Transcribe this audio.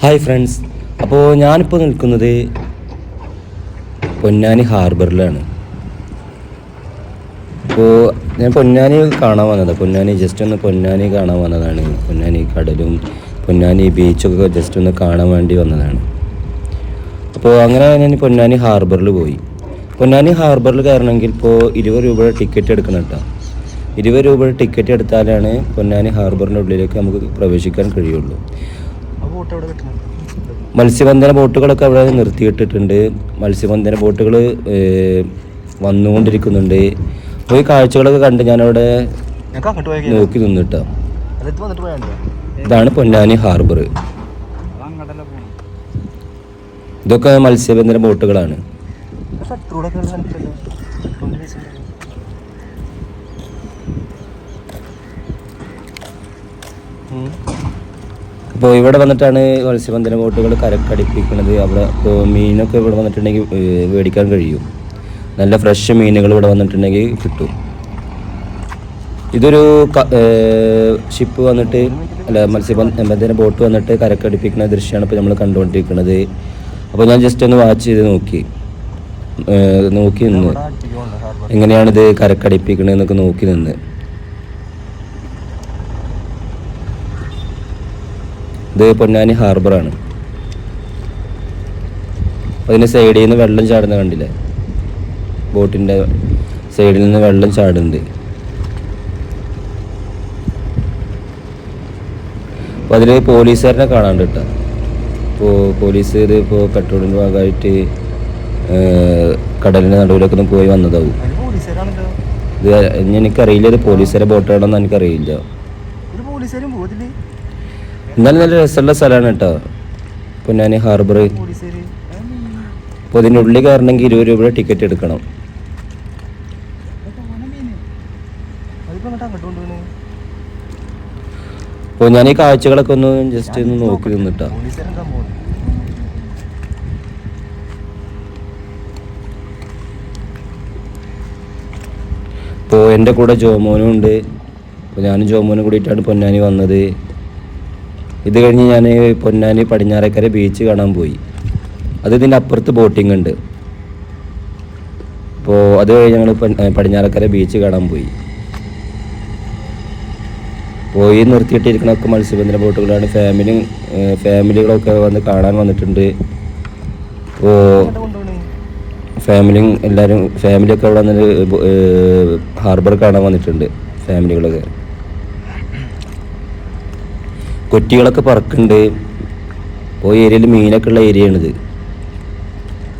Hi friends അപ്പോൾ ഞാനിപ്പോൾ നിൽക്കുന്നത് പൊന്നാനി ഹാർബറിലാണ്. അപ്പോൾ ഞാൻ പൊന്നാനി കാണാൻ വന്നതാണ് പൊന്നാനി ജസ്റ്റ് ഒന്ന് പൊന്നാനി കാണാൻ വന്നതാണ്. പൊന്നാനി കടലും പൊന്നാനി ബീച്ചൊക്കെ ജസ്റ്റ് ഒന്ന് കാണാൻ വേണ്ടി വന്നതാണ്. അപ്പോൾ അങ്ങനെ ഞാൻ പൊന്നാനി ഹാർബറിൽ പോയി. പൊന്നാനി ഹാർബറിൽ കയറണമെങ്കിൽ ഇപ്പോൾ ഇരുപത് രൂപയുടെ ടിക്കറ്റ് എടുക്കണം കേട്ടോ ഇരുപത് രൂപയുടെ ടിക്കറ്റ് എടുത്താലാണ് പൊന്നാനി ഹാർബറിന്റെ ഉള്ളിലേക്ക് നമുക്ക് പ്രവേശിക്കാൻ കഴിയുള്ളൂ. ബോട്ട് അവിടെ മത്സ്യബന്ധന ബോട്ടുകളൊക്കെ അവിടെ നിർത്തിയിട്ടിട്ടുണ്ട്. മത്സ്യബന്ധന ബോട്ടുകൾ വന്നുകൊണ്ടിരിക്കുന്നുണ്ട്. പോയി കാഴ്ചകളൊക്കെ കണ്ട് ഞാനവിടെ നോക്കി നിന്നിട്ടോ. ഇതാണ് പൊന്നാനി ഹാർബർ ഇതൊക്കെ മത്സ്യബന്ധന ബോട്ടുകളാണ്. ഷട്ടറൂടെ അപ്പോൾ ഇവിടെ വന്നിട്ടാണ് മത്സ്യബന്ധന ബോട്ടുകൾ കരക്കടിപ്പിക്കുന്നത്. അവിടെ ഇപ്പോൾ മീനൊക്കെ ഇവിടെ വന്നിട്ടുണ്ടെങ്കിൽ മേടിക്കാൻ കഴിയും. നല്ല ഫ്രഷ് മീനുകൾ ഇവിടെ വന്നിട്ടുണ്ടെങ്കിൽ കിട്ടും. ഇതൊരു ഷിപ്പ് വന്നിട്ട് അല്ല മത്സ്യബന്ധന ബോട്ട് വന്നിട്ട് കരക്കടിപ്പിക്കുന്ന ദൃശ്യമാണ് ഇപ്പോൾ നമ്മൾ കണ്ടുകൊണ്ടിരിക്കുന്നത്. അപ്പോൾ ഞാൻ ജസ്റ്റ് ഒന്ന് വാച്ച് ചെയ്ത് നോക്കി. നോക്കി നിന്ന്. എങ്ങനെയാണിത് കരക്കടിപ്പിക്കണതെന്നൊക്കെ നോക്കി നിന്ന്. ഇത് പൊന്നാനി ഹാർബറാണ് അതിന് സൈഡിൽ നിന്ന് വെള്ളം ചാടുന്ന കണ്ടില്ലേ? ബോട്ടിന്റെ സൈഡിൽ നിന്ന് വെള്ളം ചാടുന്നുണ്ട്. അപ്പോൾ അതിൽ പോലീസുകാരനെ കാണാണ്ട് കേട്ടോ. ഇപ്പോൾ പോലീസ് ഇത് ഇപ്പോൾ പെട്രോളിന്റെ ഭാഗമായിട്ട് കടലിന്റെ നടുവിലൊക്കെ ഒന്ന് പോയി വന്നതാവും. ഇത് എനിക്കറിയില്ല ഇത് പോലീസുകാരെ ബോട്ടാണെന്ന് എനിക്കറിയില്ല. എന്നാലും നല്ല രസമുള്ള സ്ഥലമാണ് കേട്ടോ. പൊന്നാനി ഹാർബർ അപ്പോൾ ഇതിന്റെ ഉള്ളിൽ കയറണമെങ്കിൽ ഇരുപത് രൂപയുടെ ടിക്കറ്റ് എടുക്കണം. അപ്പോൾ ഞാൻ ഈ കാഴ്ചകളൊക്കെ ഒന്ന് ജസ്റ്റ് ഒന്ന് നോക്കി നിന്നിട്ടാ അപ്പോൾ എന്റെ കൂടെ ജോമോനും ഉണ്ട്. അപ്പോൾ ഞാനും ജോമോനും കൂടിയിട്ടാണ് പൊന്നാനി വന്നത്. ഇത് കഴിഞ്ഞ് ഞാൻ പൊന്നാനി പടിഞ്ഞാറേക്കര ബീച്ച് കാണാൻ പോയി. അത് ഇതിന്റെ അപ്പുറത്ത് ബോട്ടിംഗ് ഉണ്ട്. അപ്പോൾ അത് കഴിഞ്ഞ് ഞങ്ങൾ പടിഞ്ഞാറേക്കര ബീച്ച് കാണാൻ പോയി. പോയി നിർത്തിയിട്ടിരിക്കണൊക്കെ മത്സ്യബന്ധന ബോട്ടുകളാണ്. ഫാമിലി ഫാമിലികളൊക്കെ വന്ന് കാണാൻ വന്നിട്ടുണ്ട്. അപ്പോൾ ഫാമിലി എല്ലാവരും ഫാമിലിയൊക്കെ അവിടെ വന്നിട്ട് ഹാർബർ കാണാൻ വന്നിട്ടുണ്ട് ഫാമിലികളൊക്കെ കുറ്റികളൊക്കെ പറക്കുന്നുണ്ട്. ഓ ഏരിയയിൽ മീനൊക്കെ ഉള്ള ഏരിയയാണിത്.